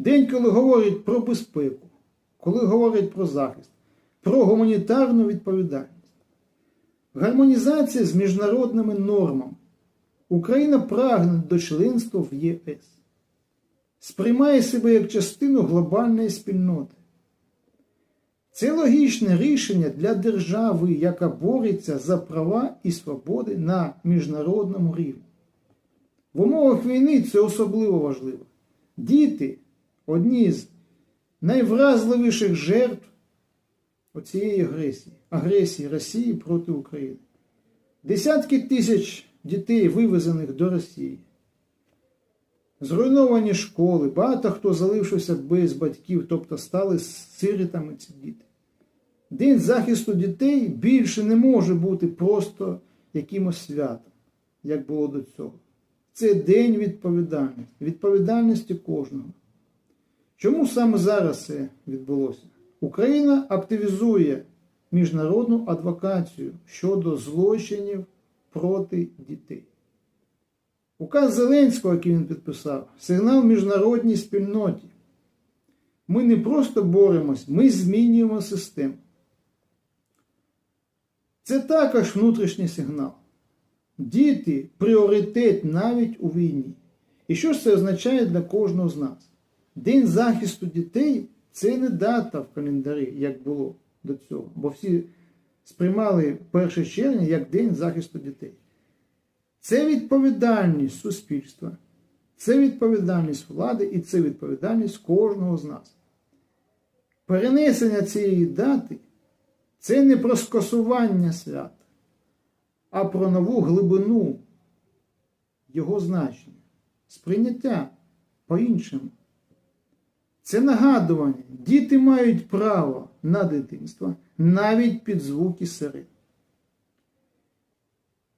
День, коли говорять про безпеку, коли говорять про захист, про гуманітарну відповідальність. Гармонізація з міжнародними нормами. Україна прагне до членства в ЄС, сприймає себе як частину глобальної спільноти. Це логічне рішення для держави, яка бореться за права і свободи на міжнародному рівні. В умовах війни це особливо важливо. Діти одні з найвразливіших жертв оцієї агресії, агресії Росії проти України. Десятки тисяч дітей, вивезених до Росії, зруйновані школи, багато хто залишився без батьків, тобто стали сирітами ці діти. День захисту дітей більше не може бути просто якимось святом, як було до цього. Це день відповідальності, відповідальності кожного. Чому саме зараз це відбулося? Україна активізує міжнародну адвокацію щодо злочинів проти дітей. Указ Зеленського, який він підписав, сигнал міжнародній спільноті. Ми не просто боремось, ми змінюємо систему. Це також внутрішній сигнал. Діти пріоритет навіть у війні. І що ж це означає для кожного з нас? День захисту дітей це не дата в календарі, як було до цього. Бо всі сприймали 1 червня як День захисту дітей. Це відповідальність суспільства, це відповідальність влади і це відповідальність кожного з нас. Перенесення цієї дати це не про скасування свята, а про нову глибину його значення, сприйняття по-іншому. Це нагадування. Діти мають право на дитинство навіть під звуки сирен.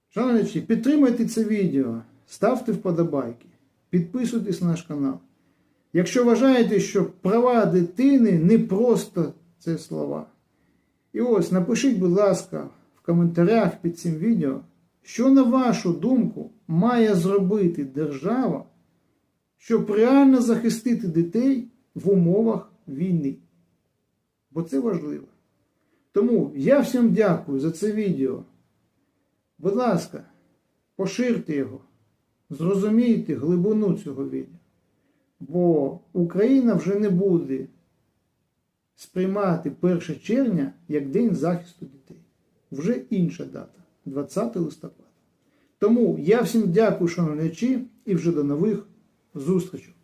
Шановні, підтримайте це відео, ставте вподобайки, підписуйтесь на наш канал. Якщо вважаєте, що права дитини не просто це слова. І ось напишіть, будь ласка, в коментарях під цим відео, що, на вашу думку, має зробити держава, щоб реально захистити дітей в умовах війни. Бо це важливо. Тому я всім дякую за це відео. Будь ласка, поширте його, зрозумійте глибину цього відео. Бо Україна вже не буде сприймати 1 червня як День захисту дітей. Вже інша дата 20 листопада. Тому я всім дякую, шановні, і вже до нових зустрічей.